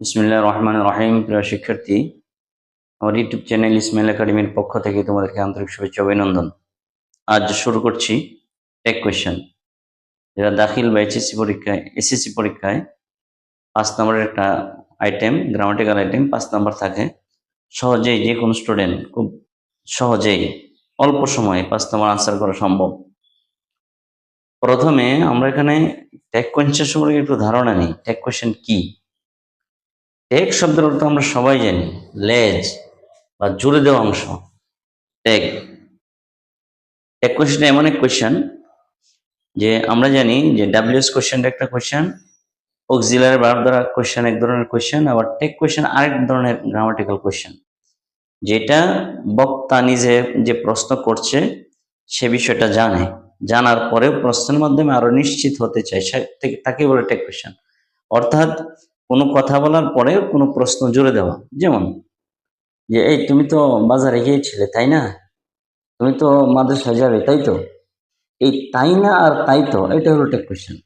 বিসমিল্লাহ রহমান রহিম। প্রিয় শিক্ষার্থী, আমার ইউটিউব চ্যানেল ইসমাইল একাডেমির পক্ষ থেকে তোমাদেরকে আন্তরিক শুভেচ্ছা অভিনন্দন। আজ শুরু করছি টেক কোয়েশ্চেন যেটা দাখিল বা এইচএসসি পরীক্ষায় এসএসসি পরীক্ষায় পাঁচ নম্বরের একটা আইটেম গ্রামাটিক্যাল আইটেম পাঁচ নম্বর থাকে। সহজেই যে কোনো স্টুডেন্ট খুব সহজেই, অল্প সময়ে পাঁচ নম্বর আনসার করা সম্ভব। প্রথমে আমরা এখানে টেক কোয়েশ্চেন সম্পর্কে একটু ধারণা নিই। টেক কোয়েশ্চেন কি? টেক শব্দের অর্থ আমরা সবাই জানি। লেজ বা জুড়ে দেওয়া অংশ। টেক টেক কোয়েশ্চেন এমন এক কোয়েশ্চেন যে আমরা জানি যে ডাব্লিউএস কোয়েশ্চেনটা একটা কোয়েশ্চেন অক্সিলারি ভার্ব দ্বারা কোয়েশ্চেন এক ধরনের কোয়েশ্চেন আবার টেক কোয়েশ্চেন আরেক ধরনের গ্রামাটিক্যাল কোয়েশ্চেন যেটা বক্তা নিজে যে প্রশ্ন করছে, সে বিষয়টা জানে। জানার পরেও প্রশ্নের মাধ্যমে আরও নিশ্চিত হতে চায়, সে তাকে বলে টেক কোয়েশ্চেন অর্থাৎ কোনো কথা বলার পরে কোনো প্রশ্ন জুড়ে দেওয়া। যেমন যে, এই তুমি তো বাজারে গিয়েছিলে, তাই না? তুমি তো মাদ্রাসায় যাবে, তাই তো? এই তাই না আর তাই তো, এটা হলো টেক কোয়েশ্চেন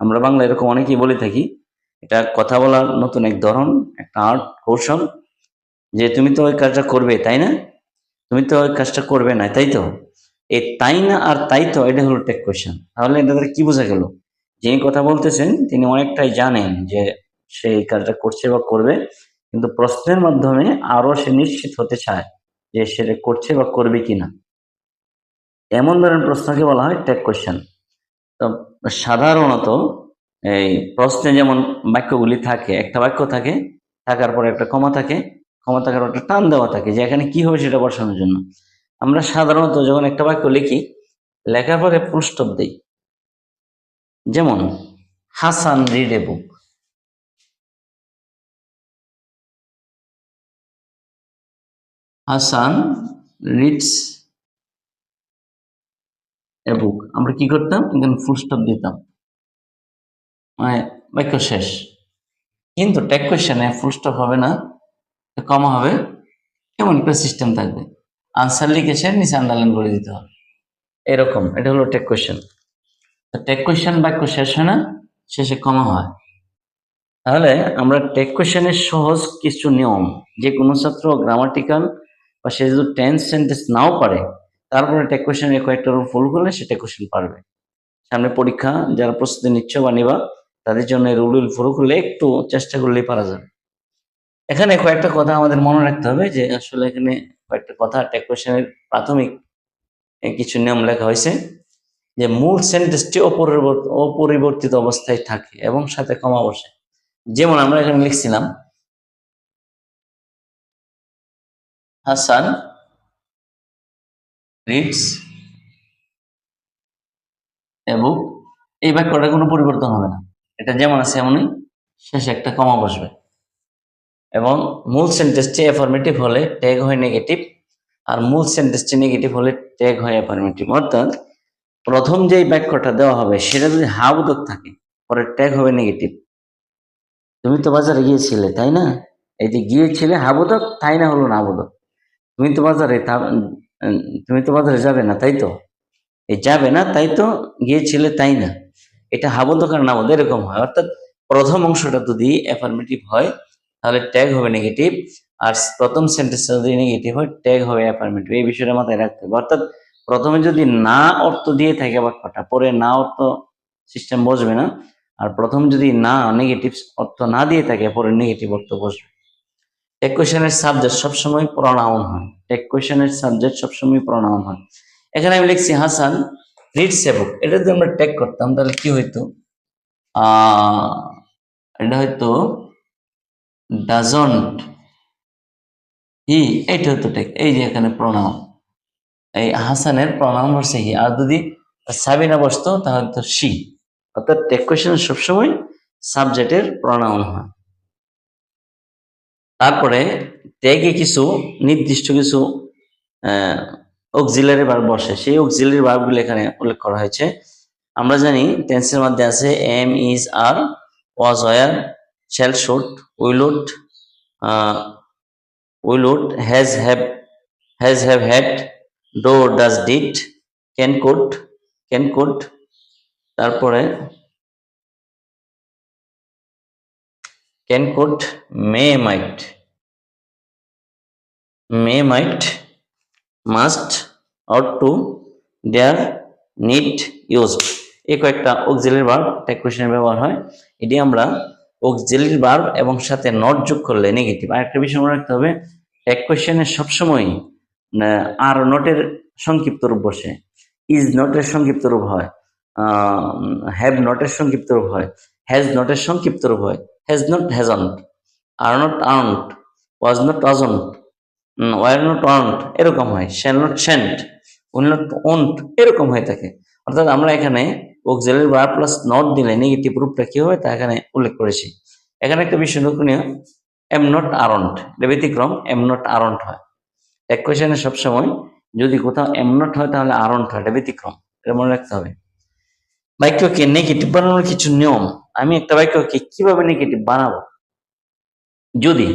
আমরা বাংলা এরকম অনেকেই বলে থাকি, এটা কথা বলার নতুন এক ধরন, একটা আর্ট কৌশল, যে, তুমি তো ওই কাজটা করবে, তাই না? তুমি তো ওই কাজটা করবে না, তাই তো? এই তাই না আর তাই তো, এটা হলো টেক কোয়েশ্চেন তাহলে এটা কি বোঝা গেল? যিনি কথা বলতেছেন, তিনি অনেকটাই জানেন যে সে এই কাজটা করছে বা করবে, কিন্তু প্রশ্নের মাধ্যমে আরও সে নিশ্চিত হতে চায় যে সেটা করছে বা করবে কিনা। এমন ধরনের প্রশ্নকে বলা হয় টেক কোয়েশ্চেন তো সাধারণত এই প্রশ্নে যেমন বাক্যগুলি থাকে, একটা বাক্য থাকে, থাকার পরে একটা কমা থাকে ক্ষমা থাকার একটা টান দেওয়া থাকে, যে এখানে কি হবে সেটা বসানোর জন্য। আমরা সাধারণত যখন একটা বাক্য লিখি, লেখার পরে পুষ্টপ দেই। যেমন, Hasan read book Hasan reads a book. আমরা কি করতাম? এখানে ফুল স্টপ দিতাম। মানে বাক্য শেষ। কিন্তু টেক কোয়েশনে ফুল স্টপ হবে না, কমা হবে। এমন একটা সিস্টেম থাকবে? আনসার লিখেছেন নিচে আন্ডারলাইন করে দিতে হবে। এরকম, এটা হলো টেক কোয়েশন তো টেক কোয়েশন বাক্য শেষ হয় না, শেষে কমা হয়। তাহলে আমরা টেক কোয়েশনের সহজ কিছু নিয়ম যে কোনো ছাত্র গ্রামাটিক্যাল বা সে যদি টেন্স সেন্টেন্স নাও পারে তারপরে টেক কোয়েশনের কয়েকটা রুল ফলো করলে সে টেক কোয়েশন পারবে। সামনে পরীক্ষা, যারা প্রস্তুতি নিচ্ছ বা নিবা, তাদের জন্য রুল ফলো করলে একটু চেষ্টা করলেই পারা যাবে। এখানে কয়েকটা কথা আমাদের মনে রাখতে হবে যে, আসলে এখানে কয়েকটা কথা টেক কোয়েশনের প্রাথমিক কিছু নিয়ম লেখা হয়েছে যে, মূল সেন্টেন্সটি অপরিবর্ত- অপরিবর্তিত অবস্থায় থাকে এবং সাথে কমা বসে। যেমন আমরা এখানে লিখছিলাম হাসান রিডস এবং এই বাক্যটা কোনো পরিবর্তন হবে না। এটা যেমন আছে এমনই শেষে একটা কমা বসবে। এবং মূল সেন্টেন্সটি অ্যাফার্মেটিভ হলে ট্যাগ হয় নেগেটিভ আর মূল সেন্টেন্সটি নেগেটিভ হলে ট্যাগ হয় অ্যাফার্মেটিভ অর্থাৎ প্রথম যেই বাক্যটা দেওয়া হবে সেটা যদি হাবোধক থাকে, পরে ট্যাগ হবে নেগেটিভ তুমি তো বাজারে গিয়েছিলে, তাই না? এই যে গিয়েছিলে হাবোধক তাই না হলো না হাবোধক তুমি তো বাজারে তুমি তো বাজারে যাবে না, তাই তো? এই যাবে না, তাই তো গিয়েছিলে, তাই না? এটা হাবোধক আর নাবোধ এরকম হয়। অর্থাৎ প্রথম অংশটা যদি অ্যাফার্মেটিভ হয়, তাহলে ট্যাগ হবে নেগেটিভ আর প্রথম সেন্টেন্স যদি নেগেটিভ হয় ট্যাগ হবে অ্যাফার্মেটিভ এই বিষয়টা মাথায় রাখতে হবে। অর্থাৎ প্রথমে যদি না অর্থ দিয়ে থাকে বাক্যটা, পরে না অর্থ সিস্টেম বসবে না, আর প্রথম যদি না নেগেটিভ অর্থ না দিয়ে থাকে, পরে নেগেটিভ অর্থ বসবে। টেক কোয়েশনের সাবজেক্ট সবসময় প্রনাউন হয়। টেক কোয়েশনের সাবজেক্ট সবসময় প্রনাউন হয়। এখানে আমি লিখছি, হাসান রিডস এ বুক এটা যদি আমরা ট্যাগ করতাম, তাহলে কি হইতো? এটা হয়তো ডাজন্ট হি এটা হতো ট্যাগ এই যে এখানে প্রনাউন এই হাসানের প্রনাউন বসে হি আর যদি সাবিনা বসতো, তাহলে তো সি অর্থাৎ টেক কোয়েশন সবসময় সাবজেক্টের প্রনাউন হয়। তারপরে ট্যাগে কিছু নির্দিষ্ট কিছু অক্সিলারি ভার্ব বসে। সেই অক্সিলারি ভার্বগুলো এখানে উল্লেখ করা হয়েছে। আমরা জানি টেন্সের মধ্যে আছে am is are was were shall should will would will would has have has have had do does did can could can could তারপরে can could may might may might must ought to dare need used এই কয়েকটা auxiliary verb tag কোশ্চেনের ব্যবহার হয়। এটি আমরা auxiliary verb এবং সাথে নট যোগ করলে নেগেটিভ আর একটা বিষয় মনে রাখতে হবে ট্যাগ কোশ্চেনে সবসময় আর নটের সংক্ষিপ্ত রূপ বসে। ইজ নটের সংক্ষিপ্ত রূপ হয় হ্যাভ নটের সংক্ষিপ্ত রূপ হয় হ্যাজ নটের সংক্ষিপ্ত রূপ হয়। Has not hasn't are not aren't was not wasn't were not weren't এরকম হয় shall not shan't will not won't এরকম হয়ে থাকে। অর্থাৎ আমরা এখানে অক্সিলারি ভার্ব প্লাস নট দিলে নেগেটিভ রূপটা কি হবে? তা এখানে উল্লেখ করেছি। এখানে একটা বিষয় লক্ষণীয় এম নট আরন্ট এটা ব্যতিক্রম এম নট আরন্ট হয়। এক কোয়েশনে সবসময় যদি কোথাও এম নট হয় তাহলে আরন্ট হয়, এটা ব্যতিক্রম, এটা মনে রাখতে হবে। বাক্যকে নেগেটিভ বানানোর কিছু নিয়ম। আমি একটা বাক্যকে কীভাবে নেগেটিভ বানাবো? যদি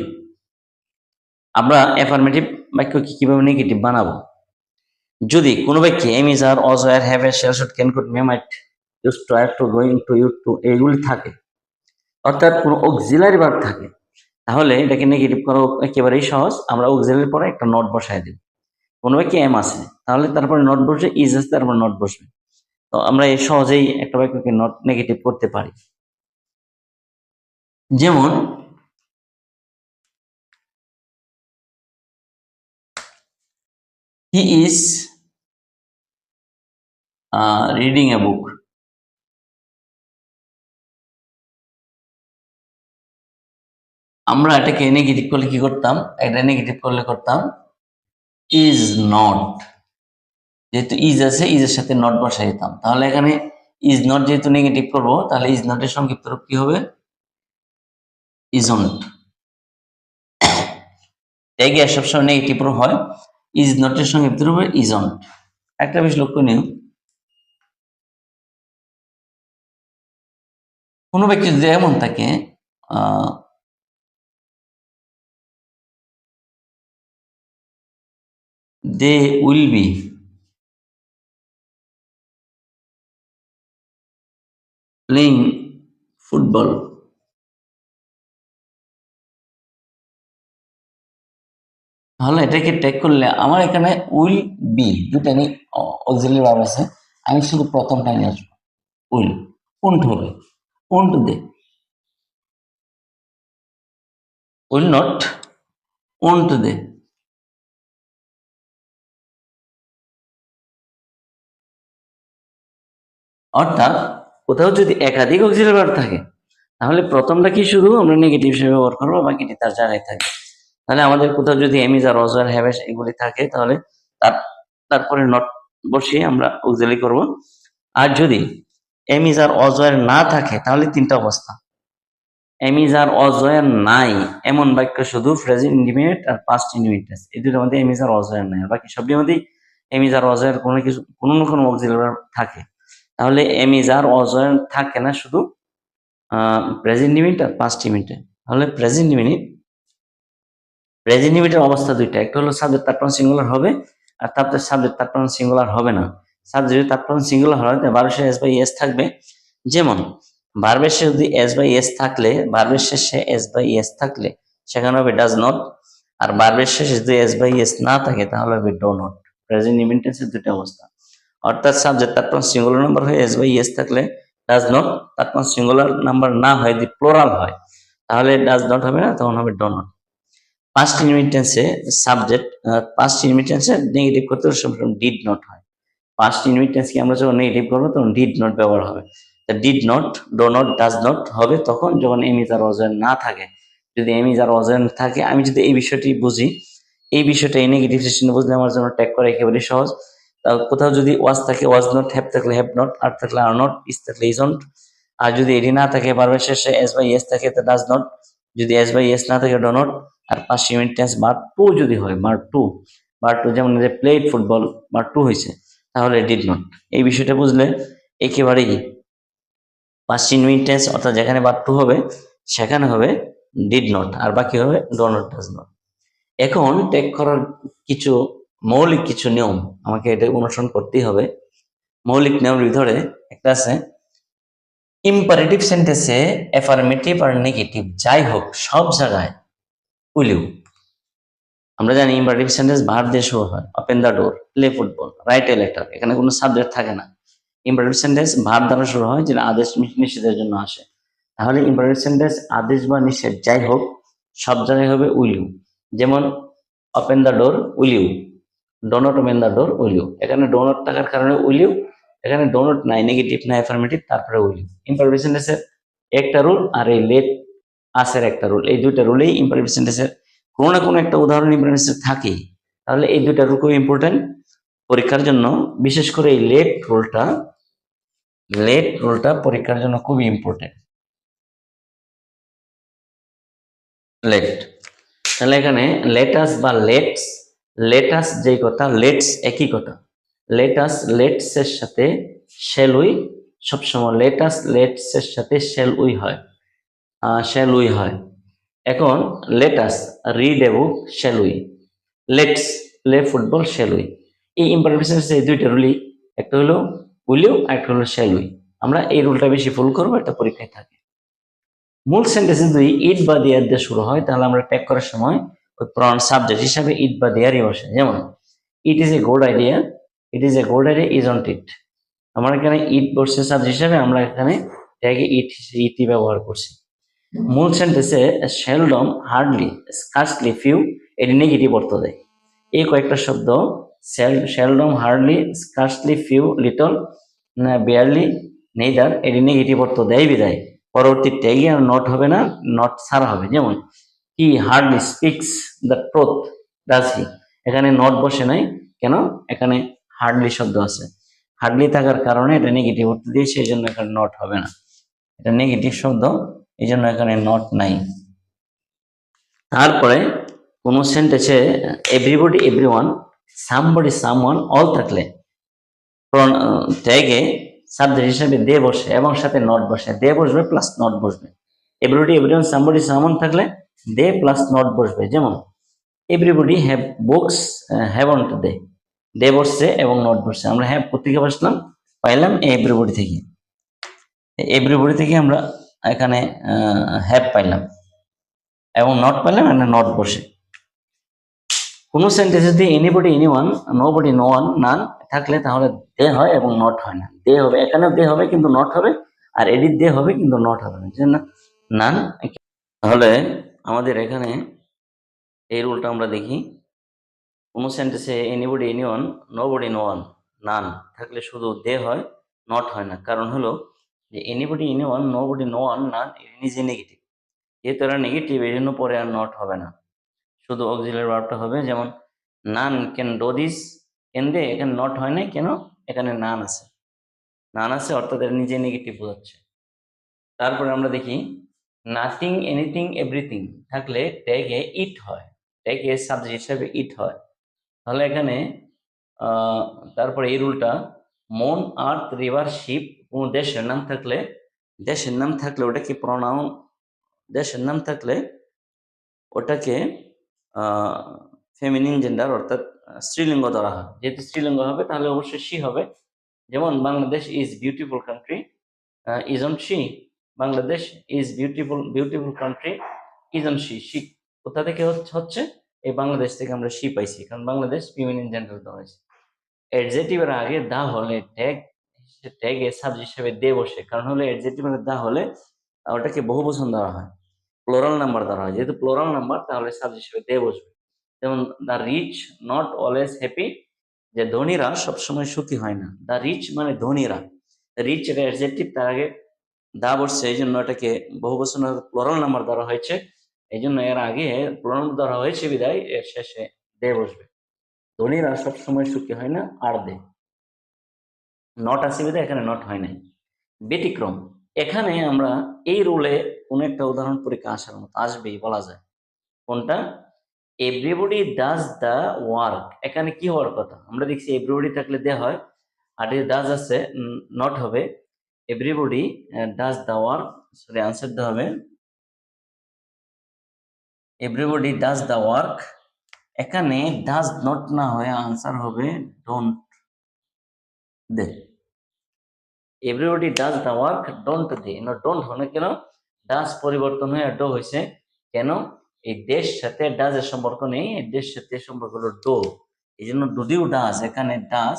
আমরা অ্যাফার্মেটিভ বাক্যকে কীভাবে নেগেটিভ বানাবো? যদি কোনো বাক্যে am is are was are have a shall should can could may might used to ought to going to you to এইগুলি থাকে, অর্থাৎ কোনো অক্সিলারি ভার্ব থাকে, তাহলে এটাকে নেগেটিভ করা একেবারেই সহজ। আমরা অক্সিলারি পরে একটা নট বসায় দেব। কোনো বাক্যে এম আছে, তাহলে তারপরে নট বসে ইজ আছে তারপরে নট বসবে। তো আমরা এই সহজেই একটা বাক্যকে নট নেগেটিভ করতে পারি। যেমন he is reading a book আমরা এটাকে নেগেটিভ করলে কি করতাম? এটা নেগেটিভ করলে করতাম ইজ নট যেহেতু ইজ আছে ইজের সাথে নট বসাই দিতাম তাহলে এখানে ইজ নট যেহেতু নেগেটিভ করব, তাহলে ইজ নটের সংক্ষিপ্ত রূপ কি হবে? ইজন্ট ট্যাগে সবসময় নেগেটিভ হয় ইজ নটের সংক্ষিপ্ত রূপ ইজন্ট একটা বেশ লক্ষণীয়। কোনো ব্যক্তি যদি এমন থাকে আহ they will be playing তাহলে এটাকে ট্যাগ করলে আমার এখানে উইল বি দুটা নি অক্সিলারি ভার্ব আছে। আমি শুধু প্রথমটা নিয়ে আসব। উইল উন্ট হবে? Won't they? Will not won't they? অর্থাৎ কোথাও যদি একাধিক অক্সিলারি ভার্ব থাকে, তাহলে প্রথমটা কি শুধু আমরা নেগেটিভ হিসেবে ব্যবহার করব, বাকিটি তার জায়গায় থাকে। তাহলে আমাদের কোথাও যদি এমিজ আর অজার হ্যাভেস এগুলি থাকে, তাহলে তার, তারপরে নট বসিয়ে আমরা অক্সিলারি করব। আর যদি এমিজ আর অজয়ের না থাকে, তাহলে তিনটা অবস্থা। এমিজ আর অজয়ের নাই, এমন বাক্য শুধু প্রেজেন্ট ইন্ডিমিনেট আর পাস্ট ইন্ডিমিনেট এই দুটোর মধ্যে এমিজ আর অজয়ের নাই। বাকি সবটির মধ্যেই এমিজ আর অজয়ের কোনো কিছু, কোনো না কোনো অক্সিলারি থাকে। তাহলে এমিজ আর অজয়ের থাকে না শুধু প্রেজেন্ট মিনিট আর পাস্ট মিনিটে তাহলে প্রেজেন্ট মিনিট প্রেজেন্ট মিনিটের অবস্থা দুইটা। একটা হলো সাবজেক্ট তারপর সিঙ্গুলার হবে, আর তারপরে সাবজেক্ট তারপর সিঙ্গুলার হবে না। সাবজেক্ট যদি তারপর সিঙ্গুলার হয় বারো এস বাই এস থাকবে। যেমন ভার্বের শেষে যদি এস বাই এস থাকলে ভার্বের শেষে এস বাই এস থাকলে, সেখানে হবে ডাজ নট আর ভার্বের শেষে যদি এস বাই এস না থাকে, তাহলে হবে ডো নট প্রেজেন্ট ইমিটেন্সের দুইটা অবস্থা। অর্থাৎ সাবজেক্ট তারপর সিঙ্গুলার নাম্বার হয়ে এস বাই এস থাকলে ডাজ নট তারপর সিঙ্গুলার নাম্বার না হয়, যদি প্লোরাল হয়, তাহলে ডাজ নট হবে না, তখন হবে ডো নট পাস্ট ইনভিটেন্সে সাবজেক্ট পাস্ট ইনভিটেন্সে নেগেটিভ করতে সবসময় ডিড নট হয়। পাস্ট ইনভিটেন্সকে আমরা যখন নেগেটিভ করব, তখন ডিড নট ব্যবহার হবে। Did not do not does not হবে তখন যখন এমিজ আর অজয়েন না থাকে। যদি এমিজ আর অজয়েন থাকে, আমি যদি এই বিষয়টি বুঝি, এই বিষয়টা এই নেগেটিভ সিস্টেম বুঝলে আমার জন্য ট্যাগ করা একেবারে সহজ। কোথাও যদি ওয়াজ থাকে ওয়াজ নট হ্যাভ থাকলে হ্যাভ নট আর থাকলে আর নট ইস থাকলে ইজন্ট আর যদি এটি না থাকে বারবার শেষে এস বাই এস থাকে, তা ডাজ নট যদি এস বাই এস না থাকে ডো নট আর পাঁচ ইউনিট টেন্স বার টু যদি হয় বার টু বার টু যেমন যে প্লেড ফুটবল বার টু হয়েছে, তাহলে ডিড নট এই বিষয়টা বুঝলে একেবারেই পাঁচ ইউনিট টেন্স অর্থাৎ যেখানে বার টু হবে, সেখানে হবে ডিড নট আর বাকি হবে ডো নট ডাজ নট এখন টেক করার কিছু মৌলিক কিছু নিয়ম, আমাকে এটা অনুসরণ করতেই হবে। মৌলিক নিয়মের ভিতরে একটা আছে ইম্পারেটিভ সেন্টেন্সে অ্যাফার্মেটিভ আর নেগেটিভ যাই হোক, সব জায়গায় উইল আমরা জানি ইম্পারেটিভ সেন্টেন্স ভার্ব দিয়ে শুরু হয়। Open the door play football write a letter এখানে কোনো সাবজেক্ট থাকে না। ইম্পারেটিভ সেন্টেন্স ভার্ব দ্বারা শুরু হয় যেটা আদেশ নি- নিষেধের জন্য আসে। তাহলে ইম্পারেটিভ সেন্টেন্স আদেশ বা নিষেধ যাই হোক, সব জায়গায় হবে উইল ইউ যেমন open the door will you don't open the door will you এখানে ডোনট থাকার কারণে উইল ইউ এখানে ডোনট নাই নেগেটিভ নাই অ্যাফার্মেটিভ তারপরে উইল ইউ ইম্পারেটিভ সেন্টেন্সের একটা রুল আর এই লেট আসের একটা রুল এই দুইটা রুলেই ইম্পারেটিভ সেন্টেন্সের কোনো না কোনো একটা উদাহরণ ইম্পারেটিভ থাকেই। তাহলে এই দুইটা রুল খুব ইম্পর্টেন্ট পরীক্ষার জন্য। বিশেষ করে এই লেট রুলটা লেট রুলটা পরীক্ষার জন্য খুবই ইম্পর্টেন্ট লেট তাহলে এখানে লেটাস বা লেটস লেটাস যেই কথা লেটস একই কথা। লেটাস লেটস এর সাথে শেল উই সবসময় লেটাস লেটস এর সাথে শেল উই হয়। শেল উই হয়। এখন let us read a book shall we let's play football shall we এই ইম্পারমেশন এই দুইটা রুলই একটা হলো উইলিও, আর একটা হলো শেল উই আমরা এই রুলটা বেশি ফুল করব এটা পরীক্ষায় থাকে। মূল সেন্টেন্সে যদি ইট বা দেয়ার দিয়ে শুরু হয়, তাহলে আমরা ট্যাগ করার সময় ওই প্রন সাবজেক্ট হিসাবে ইট বা দেয়ারই বসে। যেমন it is a good idea it is a good idea isn't it আমরা এখানে ইট বসছে সাবজেক্ট হিসাবে আমরা এখানে ট্যাগে ইট ইটি ব্যবহার করছি। মূল সেন্টেন্সে সেলডম হার্ডলি স্কার্সলি ফিউ এটি নেগেটিভ অর্থ দেয়। এই কয়েকটা শব্দ sell seldom hardly scarcely few little barely neither এটি নেগেটিভ অর্থ দেয় বিদায় পরবর্তী ট্যাগে আর নট হবে না নট ছাড়া হবে। যেমন he hardly speaks the truth does he এখানে নট বসে নাই, কেন? এখানে হার্ডলি শব্দ আছে। হার্ডলি থাকার কারণে এটা নেগেটিভ অর্থ দিয়ে সেই জন্য এখানে নট হবে না। এটা নেগেটিভ শব্দ এই জন্য এখানে নট নাই। তারপরে কোন সেন্টেন্সে everybody every one somebody someone all থাকলে ট্যাগে সাবজেক্ট হিসেবে দে বসে এবং সাথে নট বসে। দে বসবে প্লাস নট বসবে। Everybody every one somebody someone থাকলে দে প্লাস নট বসবে। যেমন everybody have books haven't to they they বসছে এবং নট বসছে। আমরা হ্যাভ কোথেকে বসলাম? পাইলাম এভরিবডি থেকে। এভরিবডি থেকে আমরা এখানে হ্যাভ পাইলাম। এবং নট পাইলাম এখানে নট বসে। কোনো সেন্টেন্সে যদি anybody any one no one none থাকলে তাহলে দে হয় এবং নট হয় না। দে হবে, এখানেও দে হবে কিন্তু নট হবে, আর এডিট দে হবে কিন্তু নট হবে না। নান তাহলে আমাদের এখানে এই রুলটা আমরা দেখি। কোনো সেন্টেন্সে anybody any one nobody no one none থাকলে শুধু দে হয় নট হয় না। কারণ হলো যে anybody anyone nobody no one none is a negative যেহেতু এরা নেগেটিভ এই জন্য পরে আর নট হবে না। শুধু অক্সিলারি ভার্বটা হবে, যেমন none can do this can they এখানে নট হয় নাই, কেন? এখানে নান আছে। নান আছে অর্থাৎ এটা নিজে নেগেটিভ বোঝাচ্ছে। তারপরে আমরা দেখি নাথিং এনিথিং এভরিথিং থাকলে ট্যাগে ইট হয়। ট্যাগে সাবজেক্ট হিসাবে ইট হয়। তাহলে এখানে তারপরে এই রুলটা মন আর্থ রিভার শিপ কোনো দেশের নাম থাকলে দেশের নাম থাকলে ওটা কি প্রনাউন দেশের নাম থাকলে ওটাকে ফেমিনিন জেন্ডার অর্থাৎ স্ত্রীলিঙ্গ ধরা হয়। যেহেতু স্ত্রীলিঙ্গ হবে, তাহলে অবশ্যই শি হবে। যেমন Bangladesh is beautiful country isn't she Bangladesh is beautiful beautiful country isn't she she কোথা থেকে হচ্ছে এই বাংলাদেশ থেকে আমরা শি পাইছি। কারণ বাংলাদেশ ফিমিনিন জেন্ডার দেওয়া হয়েছে এডজেটিভের আগে দা হলে ট্যাগ ট্যাগে সাবজেক্ট হিসেবে দে বসে কারণ হলে এডজেটিভের দা হলে ওটাকে বহু বচন দেওয়া হয়। প্লোরাল নাম্বার ধরা হয়। যেহেতু প্লোরাল নাম্বার তাহলে সাবজেক্ট হিসেবে দে বসবে যেমন the rich not always happy যে ধনীরা সবসময় সুখী হয় না। দ্য রিচ মানে ধনীরা। রিচ এটা অ্যাডজেক্টিভ তার আগে দা বসছে। এই জন্য এটাকে বহু বছর প্লোরাল নাম্বার ধরা হয়েছে। এই জন্য এর আগে প্লোরাল ধরা হয়েছে বিদায় এর শেষে দে বসবে। ধনীরা সবসময় সুখী হয় না, আর দে নট আছে বিদায় এখানে নট হয় নাই। ব্যতিক্রম। এখানে আমরা এই রুলে কোন একটা উদাহরণ পরীক্ষা আসার মতো আসবেই, বলা যায়। কোনটা? এভরিবডি ডাজ দ্য ওয়ার্ক এখানে কি হওয়ার কথা? আমরা দেখছি এভরিবডি থাকলে দে হয়। আর এই ডাজ আছে নট হবে। Everybody does the work sorry answer দিতে হবে। এভরিবডি ডাজ দ্য ওয়ার্ক এখানে ডাজ নট না হয়ে আনসার হবে don't they everybody does the work don't they না ডোন্ট হলে কেন? ডাজ পরিবর্তন হয়ে ডো হয়েছে। কেন? এই দেশ সাথে ডাজের সম্পর্ক নেই, এই দেশ সাথে সম্পর্ক হলো ডো এই জন্য যদিও ডাজ এখানে ডাজ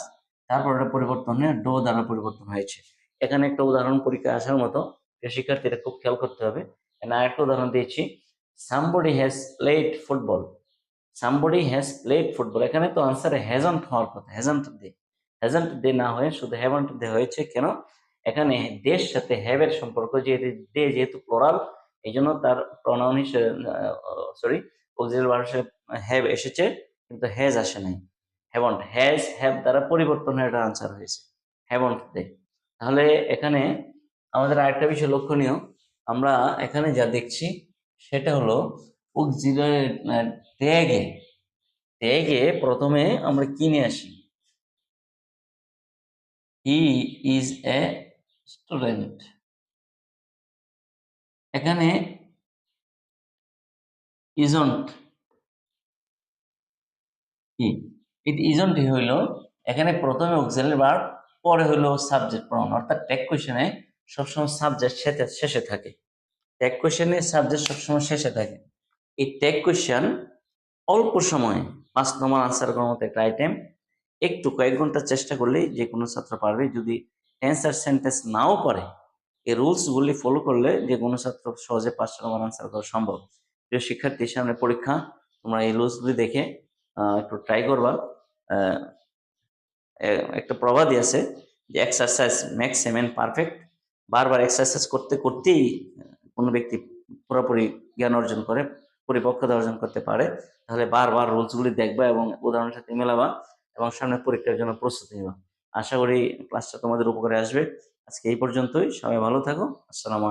তারপর ওটা পরিবর্তন হয়ে ডো দ্বারা পরিবর্তন হয়েছে। এখানে একটা উদাহরণ পরীক্ষায় আসার মতো শিক্ষার্থীরা খুব খেয়াল করতে হবে। আরেকটা উদাহরণ দিয়েছি। Somebody has played football somebody has played football এখানে তো আনসারে হ্যাজন্ট হওয়ার কথা হ্যাজন্ট দে। হ্যাজন্ট দে না হয়ে শুধু হ্যাভন্ট দে হয়েছে কেন এখানে দেশ সাথে হ্যাভের সম্পর্ক যেহেতু দে যেহেতু প্লোরাল এই জন্য তার প্রনাউন হিসেবে সরি অক্সিলারি ভার্ব হ্যাভ এসেছে কিন্তু হ্যাজ আসে নাই হ্যাভন্ট হ্যাজ হ্যাভ দ্বারা পরিবর্তন হয়ে এটা আনসার হয়েছে হ্যাভন্ট দে তাহলে এখানে আমাদের আরেকটা বিষয় লক্ষণীয় আমরা এখানে যা দেখছি সেটা হলো অক্সিলারি ট্যাগে ট্যাগে প্রথমে আমরা কি নিয়ে আসি হি ইজ এ স্টুডেন্ট এখানে ইজন্ট কি ইট ইজন্ট হইল, এখানে প্রথমে অক্সিলারি ভার্ব পরে হইল সাবজেক্ট প্রনাউন অর্থাৎ ট্যাগ কোশ্চেনে সবসময় সাবজেক্ট শেষে থাকে। ট্যাগ কোশ্চেনে সাবজেক্ট সবসময় শেষে থাকে। এই ট্যাগ কোশ্চেন অল্প সময়ে পাঁচ নম্বর আনসার করার মতো একটা আইটেম একটু কয়েক ঘণ্টা চেষ্টা করলেই যে কোনো ছাত্র পারবে। যদি আর সেন্টেন্স নাও পারে, এই রুলসগুলি ফলো করলে যে কোনো ছাত্র সহজে পাঁচশো নম্বর আনসার করা সম্ভব। প্রিয় শিক্ষার্থী সামনে পরীক্ষা, তোমরা এই রুলসগুলি দেখে একটু ট্রাই করবা। একটা প্রবাদই আছে যে exercise makes a man perfect বারবার এক্সারসাইজ করতে করতেই কোনো ব্যক্তি পুরোপুরি জ্ঞান অর্জন করে, পরিপক্কতা অর্জন করতে পারে। তাহলে বারবার রুলসগুলি দেখবা এবং উদাহরণের সাথে মেলাবা। এবং সামনে পরীক্ষার জন্য প্রস্তুতি নেওয়া। আশা করি ক্লাসটা তোমাদের উপকারে আসবে। আজকে এই পর্যন্তই। সবাই ভালো থাকো। আসসালামু